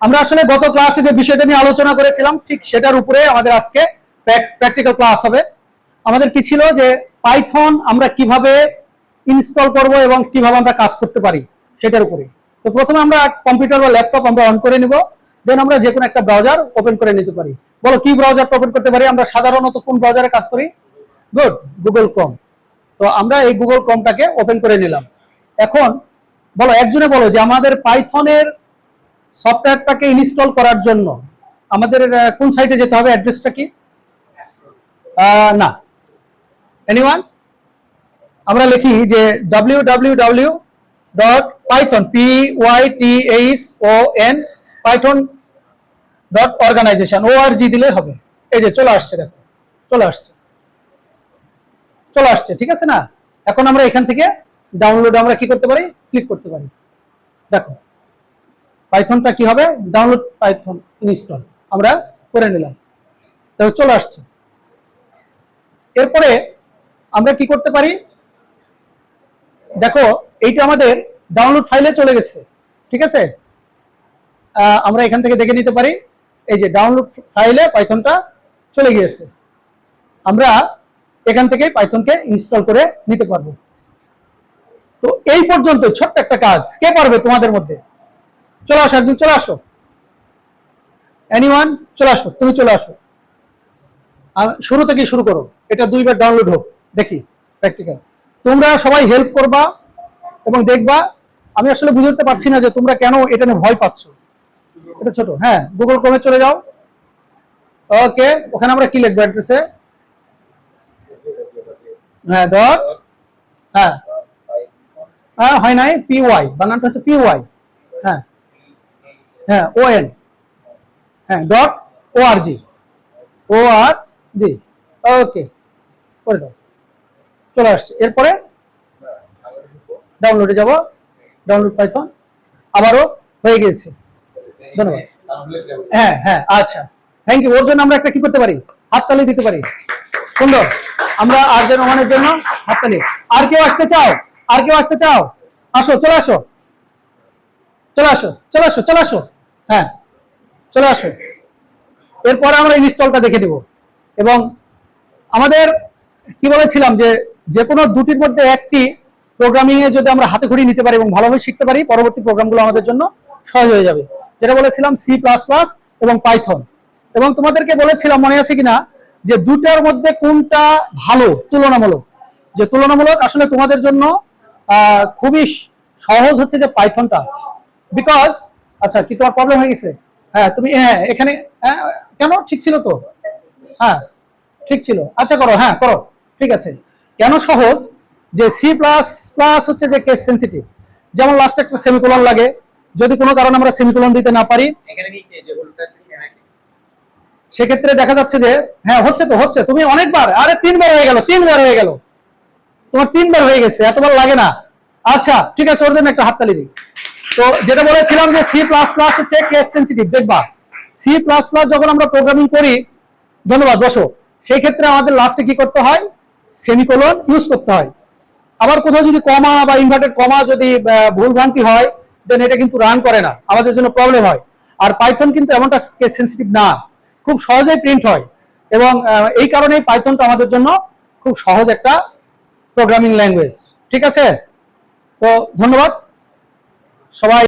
আমরা আসলে গত ক্লাসে যে বিষয়টা নিয়ে আলোচনা করেছিলাম, ঠিক সেটার উপরে আমাদের আজকে প্র্যাকটিক্যাল ক্লাস হবে। আমাদের কি ছিল যে পাইথন আমরা কীভাবে ইনস্টল করব এবং কীভাবে আমরা কাজ করতে পারি সেটার উপরে। তো প্রথমে আমরা কম্পিউটার বা ল্যাপটপ আমরা অন করে নিব দেন আমরা যে কোনো একটা ব্রাউজার ওপেন করে নিতে পারি। বলো, কি ব্রাউজারটা ওপেন করতে পারি? আমরা সাধারণত কোন ব্রাউজারে কাজ করি? গুড গুগল ক্রোম তো আমরা এই গুগল ক্রোমটাকে ওপেন করে নিলাম। এখন বলো, একজনে বলো যে আমাদের পাইথনের সফটওয়্যারটাকে ইনস্টল করার জন্য। আমাদের কোন সাইটে যেতে হবে? অ্যাড্রেসটা কি? না। এনিওয়ান আমরা লিখি যে W W W dot python P Y T H O N python dot organisation O R G দিলে হবে। এই যে চলে আসছে দেখো। চলে আসছে। চলে আসছে ঠিক আছে না? এখন আমরা এখান থেকে ডাউনলোড আমরা কি করতে পারি? ক্লিক করতে পারি। দেখো। পাইথনটা কি হবে? ডাউনলোড পাইথন ইনস্টল আমরা করে নিলাম। তো চলে আসছে। এরপরে আমরা কি করতে পারি? দেখো, এইটা আমাদের ডাউনলোড ফাইলে চলে গেছে। ঠিক আছে? আমরা এখান থেকে দেখে নিতে পারি। এই যে ডাউনলোড ফাইলে পাইথনটা চলে গিয়েছে। আমরা এখান থেকে পাইথনকে ইনস্টল করে নিতে পারব। তো এই পর্যন্ত ছোট্ট একটা কাজ। কে পারবে তোমাদের মধ্যে? চলে আসো একজন, চলে আসো। এনিওয়ান চলে আসো, তুমি চলে আসো। শুরু থেকে শুরু করো, এটা দুইবার ডাউনলোড হোক, দেখি প্র্যাকটিক্যাল তোমরা সবাই হেল্প করবা এবং দেখবা, আমি আসলে বুঝতে পারছি না যে তোমরা কেন এটা নিয়ে ভয় পাচ্ছ। এটা ছোট হ্যাঁ গুগল ক্রমে চলে যাও। ওকে ওখানে আমরা কি লিখব অ্যাড্রেসে হ্যাঁ ডট হ্যাঁ। হ্যাঁ হয় নাই পি ওয়াই বানানটা হচ্ছে পি ওয়াই হ্যাঁ ও এন হ্যাঁ ডট ও আর জি ও আর জি ওকে করে দাও। চলে আসছে। এরপরে ডাউনলোডে যাব। ডাউনলোড পাইথন আবারও হয়ে গিয়েছে। ধন্যবাদ। হ্যাঁ হ্যাঁ আচ্ছা। থ্যাংক ইউ ওর জন্য আমরা একটা কি করতে পারি? হাততালি দিতে পারি। সুন্দর। আমরা আর জন রহমানের জন্য হাততালি। আর কেউ আসতে চাও? আর কেউ আসতে চাও? আসো, চলে আসো। চলে আসো চলে আসো চলে আসো। হ্যাঁ চলে আসো এরপরে আমরা ইনস্টলটা দেখে দেব এবং আমাদের কি বলেছিলাম যে যে কোনো দুটির মধ্যে একটি প্রোগ্রামিং এ যদি আমরা হাতে খড়ি নিতে পারি এবং ভালোভাবে শিখতে পারি, পরবর্তী প্রোগ্রামগুলো আমাদের জন্য সহজ হয়ে যাবে। যেটা বলেছিলাম সি প্লাস প্লাস এবং পাইথন এবং তোমাদেরকে বলেছিলাম, মনে আছে কিনা, যে দুটার মধ্যে কোনটা ভালো, তুলনামূলক? যে তুলনামূলক আসলে তোমাদের জন্য খুবই সহজ হচ্ছে যে পাইথনটা বিকজ আচ্ছা কি তোমার প্রবলেম হয়ে গেছে? হ্যাঁ তুমি হ্যাঁ এখানে হ্যাঁ, কেন? ঠিক ছিল তো? হ্যাঁ ঠিক ছিল। আচ্ছা করো হ্যাঁ করো ঠিক আছে। কেন সহজ? যে সি প্লাস প্লাস হচ্ছে যে কেস সেন্সিটিভ যেমন লাস্টে একটা সেমিকোলন লাগে। যদি কোনো কারণে আমরা সেমিকোলন দিতে না পারি? সেক্ষেত্রে দেখা যাচ্ছে যে হ্যাঁ হচ্ছে তো হচ্ছে। তুমি অনেকবার আরে তিনবার হয়ে গেল তিনবার হয়ে গেল। তোমার তিনবার হয়ে গেছে এতবার লাগে না। আচ্ছা ঠিক আছে ওর জন্য একটা হাততালি দিই। তো যেটা বলেছিলাম যে সি প্লাস প্লাস হচ্ছে কেস সেন্সিটিভ দেখবা? সি প্লাস প্লাস যখন আমরা প্রোগ্রামিং করি, ধন্যবাদ, বসো। সেই ক্ষেত্রে আমাদের লাস্টে কি করতে হয়? সেমিকোলন ইউজ করতে হয়। আবার কোথাও যদি কমা বা ইনভার্টেড কমা যদি ভুল ভ্রান্তি হয় দেন এটা কিন্তু রান করে না। আমাদের জন্য প্রবলেম হয়। আর পাইথন কিন্তু এমনটা কেস সেন্সিটিভ না। খুব সহজেই প্রিন্ট হয়। এবং এই কারণেই পাইথনটা আমাদের জন্য খুব সহজ একটা প্রোগ্রামিং ল্যাঙ্গুয়েজ ঠিক আছে? তো ধন্যবাদ। সবাই